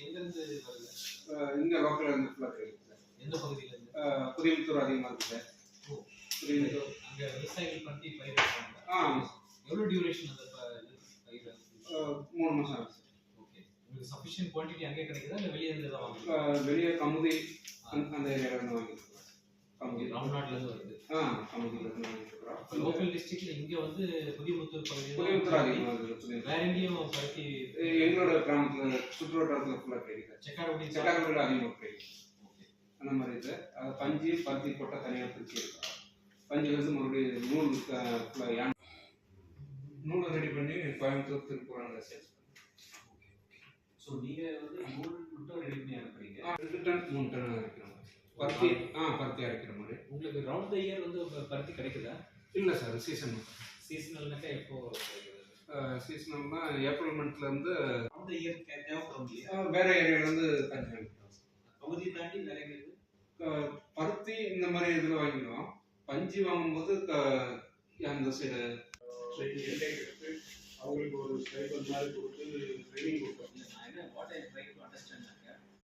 எங்க இருந்து வருது? அஹ் இங்க லோக்கல்ல இருந்து ஃபுல்லாக கிடைக்குது எந்த அதிகமாக இருக்குது. புதியமுத்தூர் அங்க விவசாயிகள் பருத்தி பயிரிடுறாங்க ஆ எவ்வளவு டியூரேஷன் அந்த பயிர் மூணு மாதம் ஆகுது. ஓகே. உங்களுக்கு சஃபிஷியன்ட் குவான்டிட்டி அங்கே கிடைக்குதா? இல்லை வெளியே இருந்து தான் அஹ் வெளியே கமுதி அந்த அந்த ஏரியாவில் இருந்து வாங்கிட்டு கமுதி. ராம்நாட்ல இருந்து வருது. ஆ கமுதியில் இருந்து வாங்கிட்டு இருக்கிறோம் லோக்கல் டிஸ்ட்ரிக்ட்ல இங்க வந்து புதியமுத்தூர் பகுதியில் புதியமுத்தூர் அதிகமாக இருக்குது வேற எங்கேயும் பருத்தி எங்களோட கிராமத்தில் சுற்றுவட்டாரத்தில் ஃபுல்லாக கிடைக்குது செக்காரக்குடி செக்காரக்குடியில் அதிகமாக ஓகே அந்த மாதிரி இது. அது பஞ்சு பருத்தி போட்டால் தனியாக பிரிச்சு எடுக்கிறோம் பஞ்சு வந்து மறுபடியும் நூல் ஃபுல்லாக யான் நூலை ரெடி பண்ணி கோயம்புத்தூர் திருப்பூர் அங்கே சேல்ஸ் ஸோ நீங்க வந்து நூல் மட்டும் ரெடி பண்ணி அனுப்புறீங்க? ரெண்டு டன் மூணு டன் அரைக்கிற மாதிரி. பருத்தி ஆ. பருத்தி அரைக்கிற மாதிரி. உங்களுக்கு ரவுண்ட் த இயர் வந்து பருத்தி கிடைக்குதா? இல்லை சார் சீசன் சீசனல்னாக்கா எப்போ சீசனல்னா ஏப்ரல் மந்த்லேருந்து ரவுண்ட் த இயர் தேவைப்படும் வேற ஏரியாவிலேருந்து பஞ்சு வாங்கிக்கிறோம். பகுதி தாண்டி நிறைய பருத்தி இந்த மாதிரி இதில் வாங்கிடுவோம் பஞ்சு வாங்கும்போது அந்த சைடு அவங்களுக்கு ஒரு ஸ்டைபல் மாதிரி கொடுத்து ட்ரைனிங் கொடுத்தோம்.